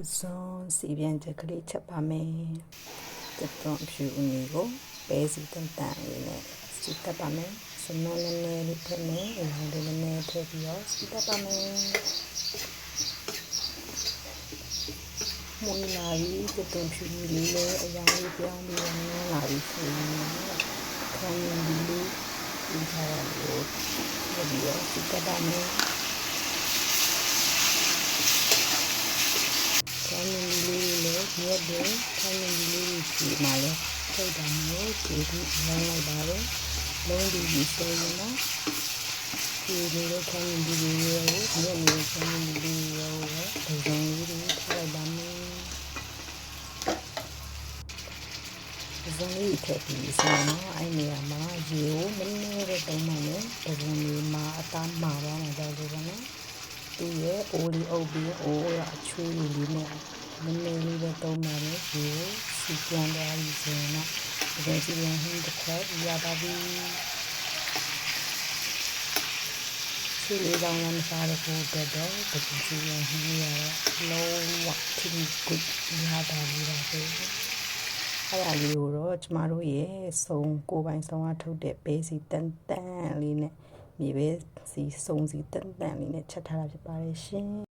ပစုံစီပြန်ချက်ကလေးချက်ပါမယ်တသွန်ဖြူအနီကိုပဲစီတန်တန်လေးနဲ့စီတက်ပါမယ်စနုံးနည်းနည်းလေးထည့်မယ်အရောင်လေးနည်းနည်းထည့်ပြီးတော့စီတက်ပါမယ်မွေးလာပြီတသွန်ဖြူလေးလေးအရောင်လေးပြောင်းပြီးတော့နည်းလာပြီဆိုရင်ခေါင်းရင်းလေးလေးဒီထားရလို့ထည့်ပြီးတော့စီတက်ပါမယ် ခမ်းမီလေးလေးမြ က်တယ်ခမ်းမီလေးလေးကြည့်မှလည်းထိတ်တယ်မျိုးကြည့်ပြီးလောင်းလိုက်ပါလေလုံးဒီဒီဆိုရင်တော့ဒီလိုလိုခမ်းမီလေးလေးကိုမြက်နေခမ်းမီလေးရောဒီဇိုင်းလေးတွေထားလိုက်ပါမယ်ဒီဇိုင်းလေးထည့်ပြီးဆိုတော့အဲ့နေရာမှာရေကိုနည်းနည်းတော့တုံးမှမယ်ဒီဇိုင်းလေးမှာအသားမှာပါမှာတော့လို့ပါနော်သူ့ရဲ့အိုးလေးအုပ်ပြီးအိုးရအချွေးလေးလေးနဲ့ နည်းနည်းလေးပဲသုံးပါမယ်ဒီကိုစီပြန်သွားပြီဆိုရင်တော့ဒီလိုစီပြန်ဟင်းတစ်ခွက်ရပါပြီစီလေးကောင်းလည်းမစားရဘူးတော့တော့ဒီစီပြန်ဟင်းရတော့လုံးဝထင်ကူရပါပြီပါပဲအဲ့ဒါလေးကိုတော့ကျမတို့ရဲ့စုံကိုပိုင်ဆောင်အထုတ်တဲ့ပဲစီတန်တန်လေးနဲ့မြေပဲစီစုံစီတန်တန်လေးနဲ့ချက်ထားတာဖြစ်ပါတယ်ရှင်